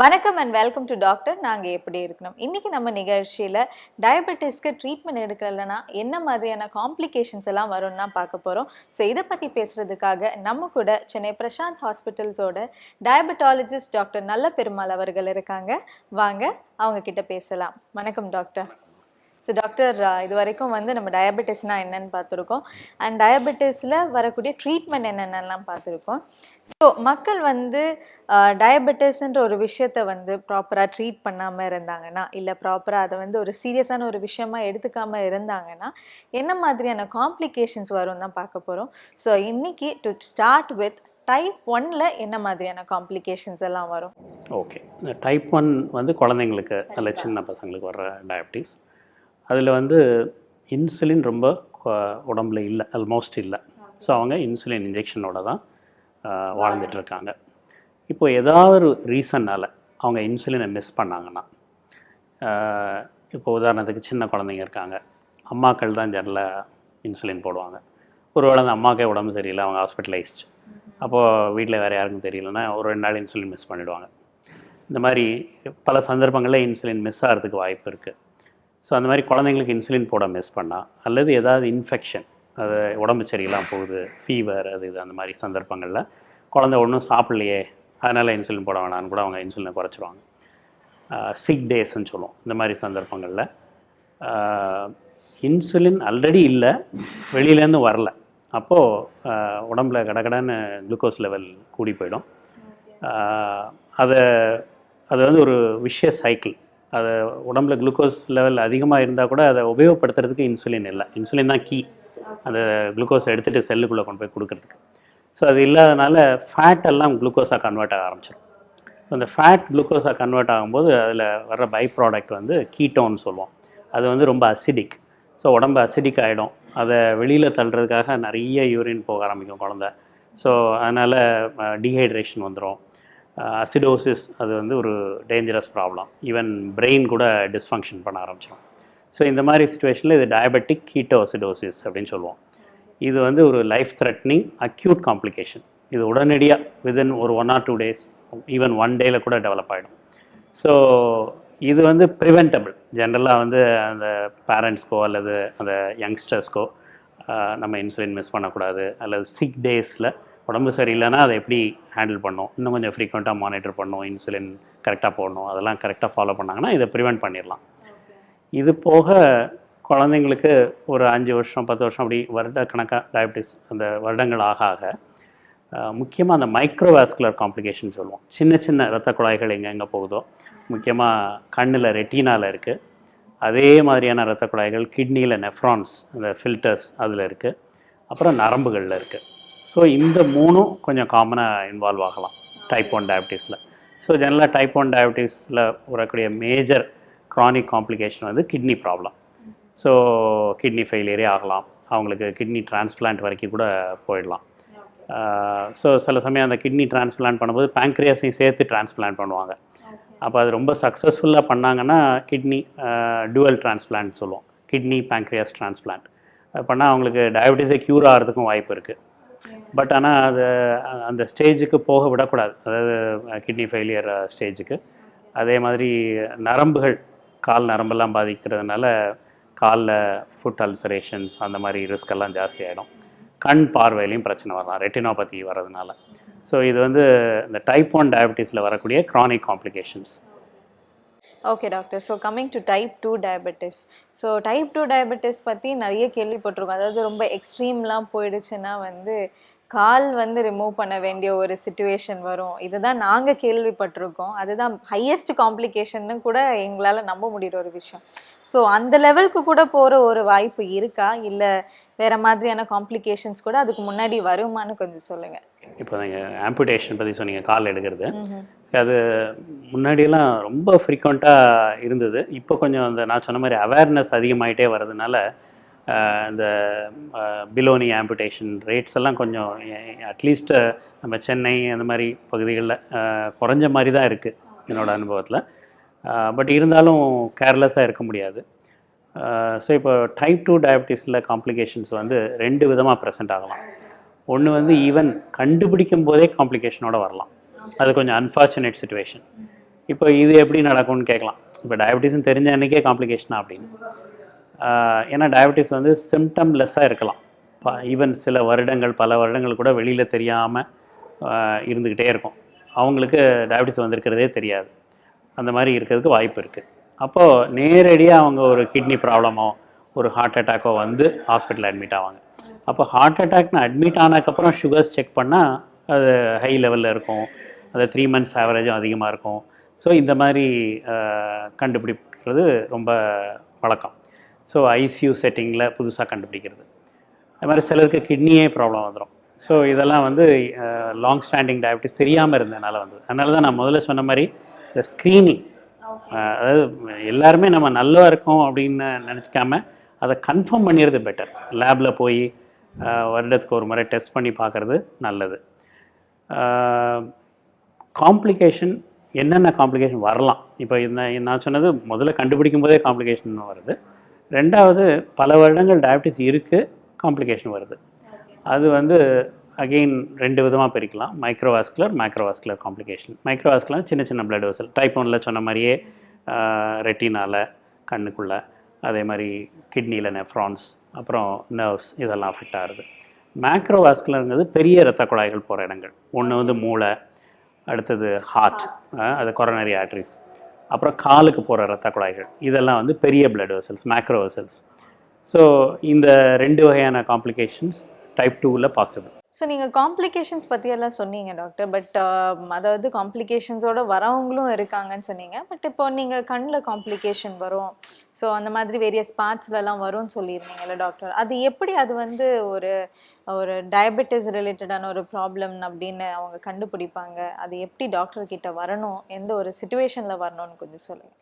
வணக்கம் and welcome to doctor நாங்கள் எப்படி இருக்கணும்? இன்றைக்கி நம்ம நிகழ்ச்சியில் டயபெட்டிஸ்க்கு ட்ரீட்மெண்ட் எடுக்கலைன்னா என்ன மாதிரியான காம்ப்ளிகேஷன்ஸ் எல்லாம் வரும்னு தான் பார்க்க போகிறோம் ஸோ இதை பற்றி பேசுகிறதுக்காக நம்ம கூட சென்னை பிரசாந்த் ஹாஸ்பிட்டல்ஸோட டயபெட்டாலஜிஸ்ட் டாக்டர் நல்ல பெருமாள் அவர்கள் இருக்காங்க. வாங்க அவங்க கிட்ட பேசலாம். வணக்கம் டாக்டர் ஸோ டாக்டர் இது வரைக்கும் வந்து நம்ம டயபெட்டிஸ்னால் என்னன்னு பார்த்துருக்கோம். அண்ட் டயபெட்டிஸில் வரக்கூடிய ட்ரீட்மெண்ட் என்னென்னலாம் பார்த்துருக்கோம். ஸோ மக்கள் வந்து டயபெட்டிஸ்ன்ற ஒரு விஷயத்த வந்து ப்ராப்பராக ட்ரீட் பண்ணாமல் இருந்தாங்கன்னா இல்லை ப்ராப்பராக அதை வந்து ஒரு சீரியஸான ஒரு விஷயமா எடுத்துக்காம இருந்தாங்கன்னா என்ன மாதிரியான காம்ப்ளிகேஷன்ஸ் வரும் தான் பார்க்க போகிறோம் ஸோ இன்னைக்கு டு ஸ்டார்ட் வித் டைப் ஒன்ல என்ன மாதிரியான காம்ப்ளிகேஷன்ஸ் எல்லாம் வரும்? ஓகே டைப் ஒன் வந்து குழந்தைங்களுக்கு நல்ல சின்ன பசங்களுக்கு வர்ற டயபிட்டிஸ் அதில் வந்து இன்சுலின் ரொம்ப உடம்புல இல்லை ஆல்மோஸ்ட் இல்லை. ஸோ அவங்க இன்சுலின் இன்ஜெக்ஷனோட தான் வாழ்ந்துட்டுருக்காங்க. வாழ்ந்துட்டு இருக்காங்க இப்போ ஏதாவது ஒரு ரீசன்னால் அவங்க இன்சுலினை மிஸ் பண்ணாங்கன்னா இப்போ உதாரணத்துக்கு சின்ன குழந்தைங்க இருக்காங்க. அம்மாக்கள் தான் ஜெனரலாக இன்சுலின் போடுவாங்க. ஒருவேளை அந்த அம்மாக்கே உடம்பு சரியில்லை அவங்க ஹாஸ்பிட்டலைஸ்ட் அப்போது வீட்டில் வேறு யாருக்கும் தெரியலன்னா ஒரு ரெண்டு நாள் இன்சுலின் மிஸ் பண்ணிவிடுவாங்க இந்த மாதிரி பல சந்தர்ப்பங்களில் இன்சுலின் மிஸ் ஆகிறதுக்கு வாய்ப்பு இருக்குது ஸோ அந்த மாதிரி குழந்தைங்களுக்கு இன்சுலின் போட மிஸ் பண்ணால் அல்லது ஏதாவது இன்ஃபெக்ஷன் அது உடம்பு சரியில்லாம போகுது ஃபீவர் அது இது அந்த மாதிரி சந்தர்ப்பங்களில் குழந்தை ஒன்றும் சாப்பிட்லையே அதனால் இன்சுலின் போட வேணாம்னு கூட அவங்க இன்சுலினை குறைச்சிருவாங்க. சிக் டேஸ்ன்னு சொல்லுவோம். இந்த மாதிரி சந்தர்ப்பங்களில் இன்சுலின் ஆல்ரெடி இல்லை வெளியிலேருந்து வரல. அப்போது உடம்புல கடகடன்னு குளுக்கோஸ் லெவல் கூடி போயிடும். அதை அது வந்து ஒரு விஷய சைக்கிள் அதை உடம்புல குளுக்கோஸ் லெவல் அதிகமாக இருந்தால் கூட அதை உபயோகப்படுத்துறதுக்கு இன்சுலின் இல்லை. இன்சுலின் தான் கீ அந்த குளுக்கோஸை எடுத்துகிட்டு செல்லுக்குள்ளே கொண்டு போய் கொடுக்கறதுக்கு. ஸோ அது இல்லாதனால ஃபேட் எல்லாம் குளுக்கோஸாக கன்வெர்ட் ஆக ஆரம்பிச்சிடும் ஸோ அந்த ஃபேட் குளுக்கோஸாக கன்வெர்ட் ஆகும்போது அதில் வர்ற பை ப்ராடக்ட் வந்து கீட்டோன்னு சொல்லுவோம். அது வந்து ரொம்ப அசிடிக் ஸோ உடம்பு அசிடிக் ஆகிடும் அதை வெளியில் தள்ளுறதுக்காக நிறைய யூரின் போக ஆரம்பிக்கும் குழந்த. ஸோ அதனால் டீஹைட்ரேஷன் வந்துடும் அசிடோசிஸ் அது வந்து ஒரு டேஞ்சரஸ் ப்ராப்ளம் ஈவன் பிரெயின் கூட டிஸ்ஃபங்க்ஷன் பண்ண ஆரம்பிச்சிடும் ஸோ இந்த மாதிரி சுச்சுவேஷனில் இது டயபெட்டிக் கீட்டோசிடோசிஸ் அப்படின்னு சொல்லுவோம். இது வந்து ஒரு லைஃப் த்ரெட்னிங் அக்யூட் காம்ப்ளிகேஷன் இது உடனடியாக விதின் ஒரு one or two days even one டேயில் கூட டெவலப் ஆகிடும் ஸோ இது வந்து ப்ரிவென்டபிள் ஜென்ரலாக வந்து அந்த பேரண்ட்ஸ்க்கோ அல்லது அந்த யங்ஸ்டர்ஸ்க்கோ நம்ம இன்சுலின் மிஸ் பண்ணக்கூடாது. அல்லது சிக் டேஸில் உடம்பு சரியில்லைன்னா அதை எப்படி ஹேண்டில் பண்ணணும்? இன்னும் கொஞ்சம் ஃப்ரீக்வெண்ட்டாக மானிட்டர் பண்ணணும் இன்சுலின் கரெக்டாக போடணும் அதெல்லாம் கரெக்டாக ஃபாலோ பண்ணாங்கன்னா இதை ப்ரிவென்ட் பண்ணிடலாம். இது போக குழந்தைங்களுக்கு ஒரு அஞ்சு வருஷம் பத்து வருஷம் அப்படி வருட கணக்காக டயபிட்டிஸ் அந்த வருடங்கள் ஆக ஆக முக்கியமாக அந்த மைக்ரோவாஸ்குலர் காம்ப்ளிகேஷன் சொல்லுவோம். சின்ன சின்ன இரத்த குழாய்கள் எங்கெங்கே போகுதோ முக்கியமாக கண்ணில் ரெட்டினாவில் இருக்குது அதே மாதிரியான இரத்த குழாய்கள் கிட்னியில் நெஃப்ரான்ஸ் அந்த ஃபில்டர்ஸ் அதில் இருக்குது அப்புறம் நரம்புகளில் இருக்குது ஸோ இந்த மூணும் கொஞ்சம் காமனாக இன்வால்வ் ஆகலாம் டைப் ஒன் டயபிட்டிஸில் ஸோ ஜெனரலாக டைப் ஒன் டயபிட்டிஸில் வரக்கூடிய மேஜர் chronic காம்ப்ளிகேஷன் வந்து கிட்னி ப்ராப்ளம் ஸோ கிட்னி ஃபெயிலியரே ஆகலாம். அவங்களுக்கு கிட்னி டிரான்ஸ்பிளான்ட் வரைக்கும் கூட போயிடலாம். ஸோ சில சமயம் அந்த கிட்னி டிரான்ஸ்பிளான்ட் பண்ணும்போது பேங்க்ரியாஸையும் சேர்த்து டிரான்ஸ்பிளான்ட் பண்ணுவாங்க. அப்போ அது ரொம்ப சக்ஸஸ்ஃபுல்லாக பண்ணாங்கன்னா கிட்னி டுவல் டிரான்ஸ்பிளான்ட் சொல்லுவோம். கிட்னி பேங்க்ரியாஸ் டிரான்ஸ்பிளான்ட் அது பண்ணால் அவங்களுக்கு டயபிட்டிஸை க்யூர் ஆகிறதுக்கும் வாய்ப்பு இருக்குது பட் ஆனால் அது அந்த ஸ்டேஜுக்கு போக விடக்கூடாது. அதாவது கிட்னி ஃபெயிலியர் ஸ்டேஜுக்கு. அதே மாதிரி நரம்புகள் கால் நரம்பெல்லாம் பாதிக்கிறதுனால காலில் ஃபுட் அல்சரேஷன்ஸ் அந்த மாதிரி ரிஸ்க் எல்லாம் ஜாஸ்தி ஆகிடும் கண் பார்வையிலையும் பிரச்சனை வரலாம் ரெட்டினோபதி வர்றதுனால. ஸோ இது வந்து இந்த டைப் ஒன் டயபெட்டிஸில் வரக்கூடிய chronic complications okay doctor so coming to type two diabetes so type two diabetes பற்றி நிறைய கேள்விப்பட்டிருக்கோம். அதாவது ரொம்ப எக்ஸ்ட்ரீம்லாம் போயிடுச்சுன்னா வந்து கால் வந்து ரிமூவ் பண்ண வேண்டிய ஒரு சுச்சுவேஷன் வரும். இதுதான் நாங்கள் கேள்விப்பட்டிருக்கோம். அதுதான் ஹையஸ்ட் காம்ப்ளிகேஷன்னு கூட எங்களால் நம்ப முடிகிற ஒரு விஷயம். ஸோ அந்த லெவலுக்கு கூட போகிற ஒரு வாய்ப்பு இருக்கா? இல்லை வேற மாதிரியான காம்ப்ளிகேஷன்ஸ் கூட அதுக்கு முன்னாடி வருமான்னு கொஞ்சம் சொல்லுங்கள் இப்போ நீங்கள் ஆம்புடேஷன் பற்றி சொன்னீங்க கால் எடுக்கிறது. அது முன்னாடியெல்லாம் ரொம்ப ஃப்ரீக்வெண்ட்டாக இருந்தது. இப்போ கொஞ்சம் அந்த நான் சொன்ன மாதிரி அவேர்னஸ் அதிகமாயிட்டே வர்றதுனால இந்த பிலோனி ஆம்புடேஷன் ரேட்ஸ் எல்லாம் கொஞ்சம் அட்லீஸ்ட் நம்ம சென்னை அந்த மாதிரி பகுதிகளில் குறைஞ்ச மாதிரி தான் இருக்குது என்னோடய அனுபவத்தில். பட் இருந்தாலும் கேர்லெஸ்ஸாக இருக்க முடியாது. ஸோ இப்போ டைப் டூ டயபிட்டிஸில் காம்ப்ளிகேஷன்ஸ் வந்து ரெண்டு விதமாக ப்ரெசென்ட் ஆகலாம். ஒன்று வந்து ஈவன் கண்டுபிடிக்கும் போதே காம்ப்ளிகேஷனோட வரலாம். அது கொஞ்சம் அன்ஃபார்ச்சுனேட் சுச்சுவேஷன் இப்போ இது எப்படி நடக்கும்னு கேட்கலாம். இப்போ டயபெட்டிஸ்னு தெரிஞ்ச அன்றைக்கே காம்ப்ளிகேஷனா அப்படின்னு. ஏன்னா டயபெட்டிஸ் வந்து சிம்டம்லெஸ்ஸாக இருக்கலாம். ஈவன் சில வருடங்கள் பல வருடங்கள் கூட வெளியில் தெரியாமல் இருந்துக்கிட்டே இருக்கும். அவங்களுக்கு டயபெட்டிஸ் வந்திருக்கிறதே தெரியாது. அந்த மாதிரி இருக்கிறதுக்கு வாய்ப்பு இருக்குது அப்போது நேரடியாக அவங்க ஒரு கிட்னி ப்ராப்ளமோ ஒரு ஹார்ட் அட்டாக்கோ வந்து ஹாஸ்பிட்டல் அட்மிட் ஆவாங்க. அப்போ ஹார்ட் அட்டாக்னு அட்மிட் ஆனதுக்கப்புறம் சுகர்ஸ் செக் பண்ணால் அது ஹை லெவலில் இருக்கும். அது த்ரீ மந்த்ஸ் ஆவரேஜும் அதிகமாக இருக்கும். ஸோ இந்த மாதிரி கண்டுபிடிக்கிறது ரொம்ப வழக்கம். ஸோ ஐசியூ செட்டிங்கில் புதுசாக கண்டுபிடிக்கிறது. அது மாதிரி சிலருக்கு கிட்னியே ப்ராப்ளம் வந்துடும் ஸோ இதெல்லாம் வந்து லாங் ஸ்டாண்டிங் டயபிட்டிஸ் தெரியாமல் இருந்ததுனால வந்தது. அதனால தான் நான் முதல்ல சொன்ன மாதிரி இந்த ஸ்க்ரீனிங் அதாவது எல்லாருமே நம்ம நல்லா இருக்கோம் அப்படின்னு நினச்சிக்காம அதை கன்ஃபார்ம் பண்ணிடுறது பெட்டர் லேபில் போய் வருடத்துக்கு ஒரு முறை டெஸ்ட் பண்ணி பார்க்குறது நல்லது. காம்ப்ளிகேஷன் என்னென்ன காம்ப்ளிகேஷன் வரலாம்? இப்போ இந்த நான் சொன்னது முதல்ல கண்டுபிடிக்கும் போதே காம்ப்ளிகேஷன் வருது. ரெண்டாவது பல வருடங்கள் டயபிட்டிஸ் இருக்குது காம்ப்ளிகேஷன் வருது. அது வந்து அகெயின் ரெண்டு விதமாக பிரிக்கலாம். மைக்ரோவாஸ்குலர் மேக்ரோவாஸ்குலர் காம்ப்ளிகேஷன் மைக்ரோவாஸ்குலர் சின்ன சின்ன பிளட் வெசல் டைப் ஒன்ல சொன்ன மாதிரியே ரெட்டினால கண்ணுக்குள்ளே அதே மாதிரி கிட்னியில் நெஃப்ரான்ஸ் அப்புறம் நர்வ்ஸ் இதெல்லாம் அஃபெக்ட் ஆகுது. மேக்ரோவாஸ்குலருங்கிறது பெரிய இரத்த குழாய்கள் போகிற இடங்கள். ஒன்று வந்து மூளை அடுத்தது ஹார்ட் அது கொரோனரி ஆர்ட்ரிஸ் அப்புறம் காலுக்கு போகிற ரத்த குழாய்கள். இதெல்லாம் வந்து பெரிய blood vessels macro vessels so இந்த ரெண்டு வகையான காம்ப்ளிகேஷன்ஸ் டைப் டூவில் பாசிபிள் ஸோ நீங்கள் காம்ப்ளிகேஷன்ஸ் பற்றியெல்லாம் சொன்னீங்க டாக்டர் பட் uh, அதாவது காம்ப்ளிகேஷன்ஸோட வரவங்களும் இருக்காங்கன்னு சொன்னீங்க. பட் இப்போ நீங்கள் கண்ணில் காம்ப்ளிகேஷன் வரும். ஸோ அந்த மாதிரி வேரியஸ் பார்ட்ஸ்லலாம் வரும்னு சொல்லியிருந்தீங்கல்ல டாக்டர் அது எப்படி அது வந்து ஒரு ஒரு டயபெட்டிஸ் ரிலேட்டடான ஒரு ப்ராப்ளம் அப்படின்னு அவங்க கண்டுபிடிப்பாங்க? அது எப்படி டாக்டர் கிட்ட வரணும்? எந்த ஒரு சுச்சுவேஷனில் வரணும்னு கொஞ்சம் சொல்லுங்கள்